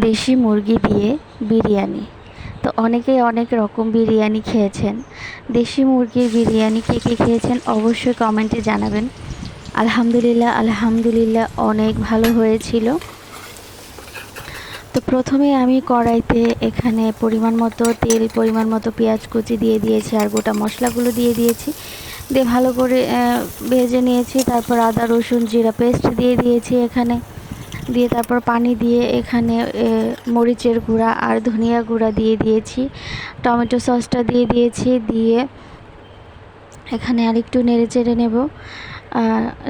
দেশি মুরগি দিয়ে বিরিয়ানি। তো অনেকেই অনেক রকম বিরিয়ানি খেয়েছেন। দেশি মুরগির বিরিয়ানি কে কে খেয়েছেন অবশ্যই কমেন্টে জানাবেন। আলহামদুলিল্লাহ আলহামদুলিল্লাহ অনেক ভালো হয়েছিল। তো প্রথমে আমি কড়াইতে এখানে পরিমাণ মতো তেল, পরিমাণ মতো পেঁয়াজ কুচি দিয়ে দিয়েছি আর গোটা মশলাগুলো দিয়ে দিয়েছি। দিয়ে ভালো করে ভেজে নিয়েছি, তারপর আদা, রসুন, জিরা, পেস্ট দিয়ে দিয়েছি এখানে। দিয়ে তারপর পানি দিয়ে এখানে মরিচের গুঁড়া আর ধনিয়া গুঁড়া দিয়ে দিয়েছি। টমেটো সসটা দিয়ে দিয়েছি, দিয়ে এখানে আরেকটু নেড়ে চেড়ে নেব।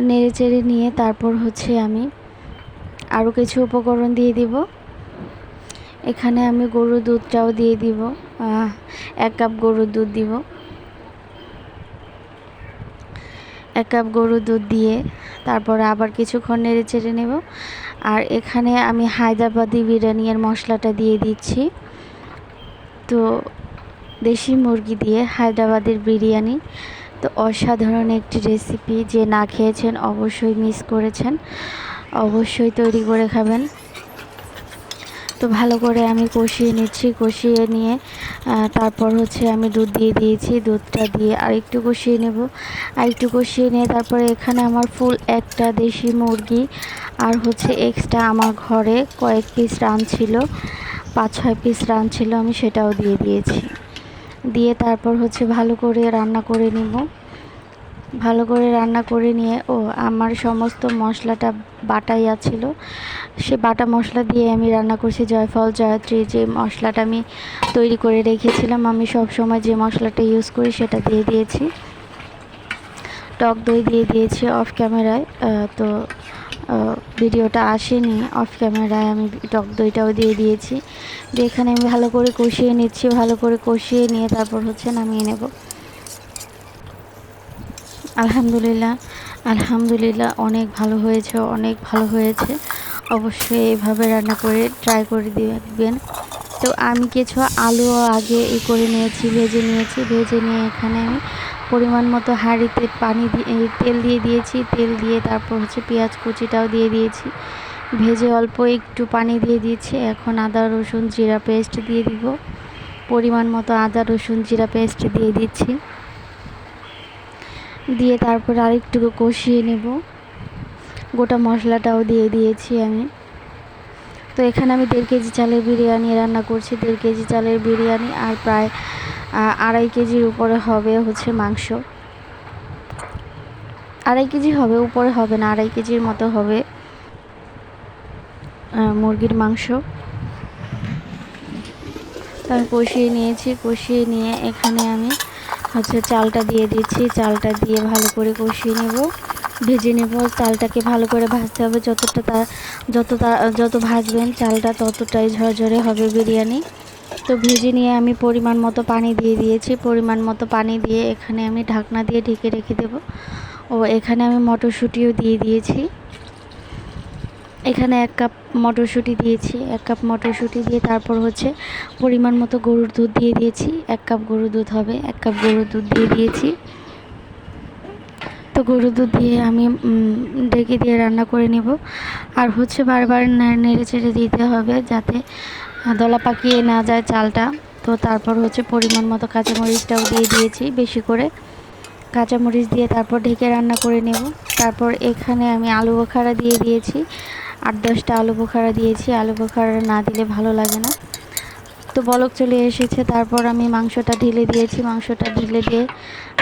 নেড়ে চেড়ে নিয়ে তারপর হচ্ছে আমি আরও কিছু উপকরণ দিয়ে দিব। এখানে আমি গরুর দুধটাও দিয়ে দিব। এক কাপ গরুর দুধ দিব। এক কাপ গরুর দুধ দিয়ে তারপরে আবার কিছুক্ষণ নেড়ে চেড়ে নেব। আর এখানে আমি হায়দ্রাবাদি বিরিয়ানির মশলাটা দিয়ে দিচ্ছি। তো দেশি মুরগি দিয়ে হায়দ্রাবাদের বিরিয়ানি। তো অসাধারণ একটি রেসিপি যে না খেয়েছেন অবশ্যই মিস করেছেন। অবশ্যই তৈরি করে খাবেন। তো ভালো করে আমি কষিয়ে নিচ্ছি, কষিয়ে নিয়ে তারপর হচ্ছে আমি দুধ দিয়ে দিয়েছি, দুধটা দিয়ে আরেকটু কষিয়ে নেব। আরেকটু কষিয়ে নিয়ে তারপরে এখানে আমার ফুল একটা দেশি মুরগি আর হচ্ছে এক্সট্রা আমার ঘরে কয়েক পিস রান ছিল, পাঁচ, ছয় পিস রান ছিল, আমি সেটাও দিয়ে দিয়েছি। দিয়ে তারপর হচ্ছে ভালো করে রান্না করে নিব। ভালো করে রান্না করে নিয়ে, ও, আমার সমস্ত মশলাটা বাটাই আছিল সে বাটা মশলা দিয়ে আমি রান্না করছি জয়ফল, জয়ত্রী, যে মশলাটা আমি তৈরি করে রেখেছিলাম, আমি সব সময় যে মশলাটা ইউজ করি সেটা দিয়ে দিয়েছি। টক দই দিয়ে দিয়েছি অফ ক্যামেরায় তো ভিডিওটা আসেনি অফ ক্যামেরায় আমি টক দইটাও দিয়ে দিয়েছি। দিয়ে এখানে আমি ভালো করে কষিয়ে নিচ্ছি, ভালো করে কষিয়ে নিয়ে তারপর হচ্ছে নামিয়ে নেব। আলহামদুলিল্লাহ আলহামদুলিল্লাহ, অনেক ভালো হয়েছে, অনেক ভালো হয়েছে। অবশ্যই এইভাবে রান্না করে ট্রাই করে দেখবেন। তো আমি কিছু আলু আগে ই করে নিয়েছি, ভেজে নিয়েছি। ভেজে নিয়ে এখানে আমি পরিমাণ মতো হাঁড়িতে পানি দিয়ে তেল দিয়ে দিয়েছি। তেল দিয়ে তারপর হচ্ছে পেঁয়াজ কুচিটাও দিয়ে দিয়েছি। ভেজে অল্প একটু পানি দিয়ে দিয়েছি। এখন আদা, রসুন, জিরা পেস্ট দিয়ে দিব। পরিমাণ মতো আদা, রসুন, জিরা পেস্ট দিয়ে দিচ্ছি। দিয়ে তারপর আরেকটু কষিয়ে নেব। গোটা মশলাটাও দিয়ে দিয়েছি আমি। তো এখানে আমি দেড় কেজি চালের বিরিয়ানি রান্না করছি। দেড় কেজি চালের বিরিয়ানি আর প্রায় আড়াই কেজির উপরে হবে হচ্ছে মাংস। আড়াই কেজি হবে, উপরে হবে না, আড়াই কেজির মতো হবে মুরগির মাংস। তো আমি কষিয়ে নিয়েছি, কষিয়ে নিয়ে এখানে আমি হচ্ছে চালটা দিয়ে দিচ্ছি। চালটা দিয়ে ভালো করে কষিয়ে নেব। ভেজে নেব। চালটাকে ভালো করে ভাজতে হবে। যতটা তা, যত যত ভাজবেন চালটা ততটাই ঝরঝরে হবে বিরিয়ানি। তো ভেজে নিয়ে আমি পরিমাণ মতো পানি দিয়ে দিয়েছি। পরিমাণ মতো পানি দিয়ে এখানে আমি ঢাকনা দিয়ে ঢেকে রেখে দেব। ও, এখানে আমি মটরশুঁটিও দিয়ে দিয়েছি। এখানে এক কাপ মটরশুঁটি দিয়েছি, এক কাপ মটরশুঁটি দিয়ে তারপর হচ্ছে পরিমাণ মতো গরুর দুধ দিয়ে দিয়েছি, এক কাপ গরুর দুধ হবে, এক কাপ গরুর দুধ দিয়ে দিয়েছি। তো গরুর দুধ দিয়ে আমি ডেকে দিয়ে রান্না করে নেব। আর হচ্ছে বারবার নেড়ে চেড়ে দিতে হবে যাতে দলা পাকিয়ে না যায় চালটা। তো তারপর হচ্ছে পরিমাণ মতো কাঁচামরিচটাও দিয়ে দিয়েছি বেশি করে। কাঁচামরিচ দিয়ে তারপর ঢেকে রান্না করে নেব। তারপর এখানে আমি আলু বোখারা দিয়ে দিয়েছি। আট দশটা আলু বোখারা দিয়েছি, আলু বোখারা না দিলে ভালো লাগে না। তো বলক চলে এসেছে, তারপর আমি মাংসটা ঢেলে দিয়েছি, মাংসটা ঢেলে দিয়ে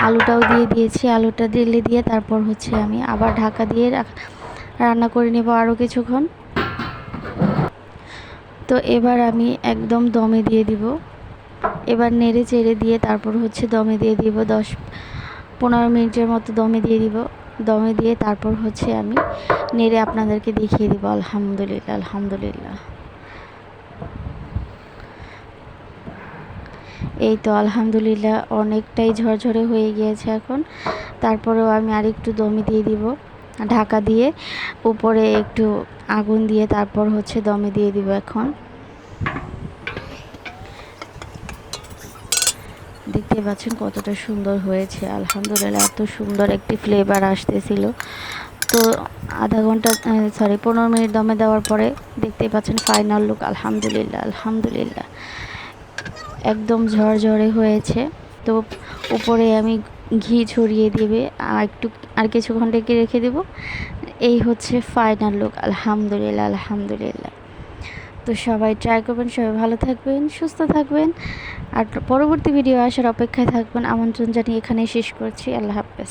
আলুটাও দিয়ে দিয়েছি, আলুটা ঢেলে দিয়ে তারপর হচ্ছে আমি আবার ঢাকা দিয়ে রান্না করে নেব আরও কিছুক্ষণ। তো এবার আমি একদম দমে দিয়ে দিব। এবার নেড়ে চেড়ে দিয়ে তারপর হচ্ছে দমে দিয়ে দিব, দশ পনেরো মিনিটের মতো দমে দিয়ে দিব। দমে দিয়ে তারপর হচ্ছে আমি নেড়ে আপনাদেরকে দেখিয়ে দিব, আলহামদুলিল্লাহ আলহামদুলিল্লাহ। এই তো আলহামদুলিল্লাহ অনেকটাই ঝরঝরে হয়ে গিয়েছে এখন। তারপরেও আমি আরেকটু দমে দিয়ে দিব, ঢাকা দিয়ে উপরে একটু আগুন দিয়ে তারপর হচ্ছে দমে দিয়ে দিব এখন। দেখতে পাচ্ছেন কতটা সুন্দর হয়েছে, আলহামদুলিল্লাহ, এত সুন্দর একটি ফ্লেভার আসতেছিল। তো আধা ঘণ্টা সরি পনেরো মিনিট দমে দেওয়ার পরে দেখতেই পাচ্ছেন ফাইনাল লুক আলহামদুলিল্লাহ আলহামদুলিল্লাহ। একদম ঝরঝরে হয়েছে। তো উপরে আমি ঘি ছড়িয়ে দেবে, আর একটু, আর কিছুক্ষণ ডেকে রেখে দেব। এই হচ্ছে ফাইনাল লুক আলহামদুলিল্লাহ আলহামদুলিল্লাহ। তো সবাই ট্রাই করবেন, সবাই ভালো থাকবেন, সুস্থ থাকবেন। আর পরবর্তী ভিডিও আসার অপেক্ষায় থাকবেন। আমন্ত্রণ জানিয়ে এখানেই শেষ করছি। আল্লাহ হাফেজ।